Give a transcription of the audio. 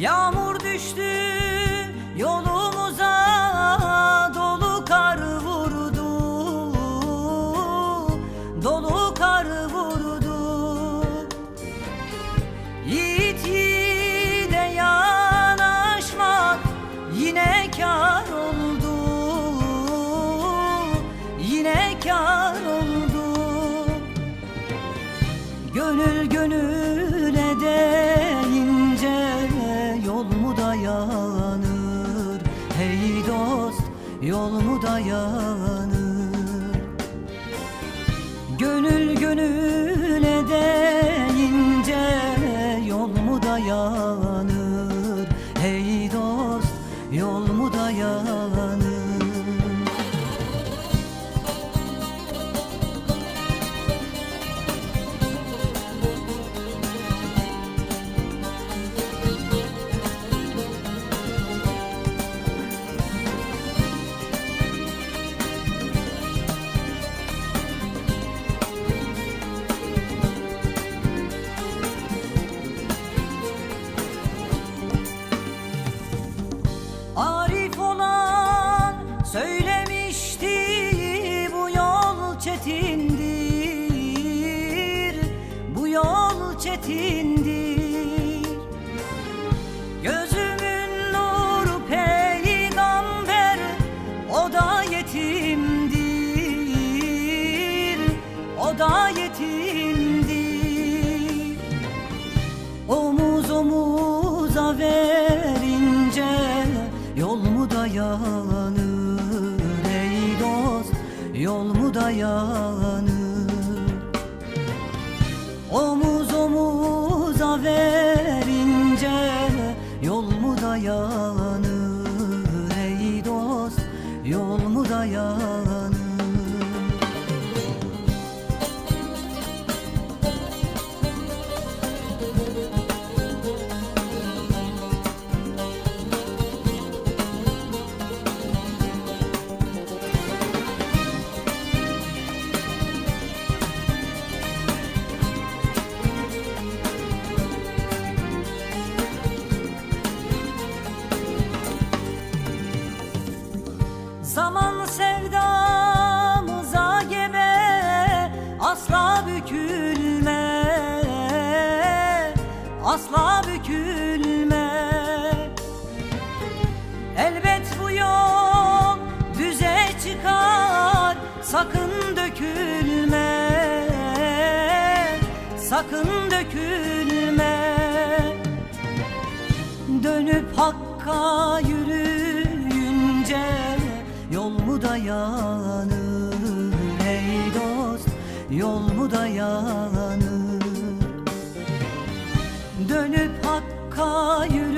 Yağmur düştü yolu Yine kar oldu. Yine kar oldu. Gönül gönüle deyince yol mu dayanır? Hey dost yol mu dayanır? Gönül gönüle deyince yol mu dayanır? Hey dost yol mu söylemişti bu yol çetindir Bu yol çetindir. Gözümün nuru peygamber o da yetimdir O da yetimdir dayanır Omuz omuza verince yol mu dayanır ey dost yol mu dayanır Zaman sevdamıza gebe Asla bükülme. Asla bükülme. Elbet bu yol düze çıkar Sakın dökülme. Sakın dökülme. Dönüp hakka yürüyünce dayanır ey dost Yol mu dayanır Dönüp hakka yürüyünce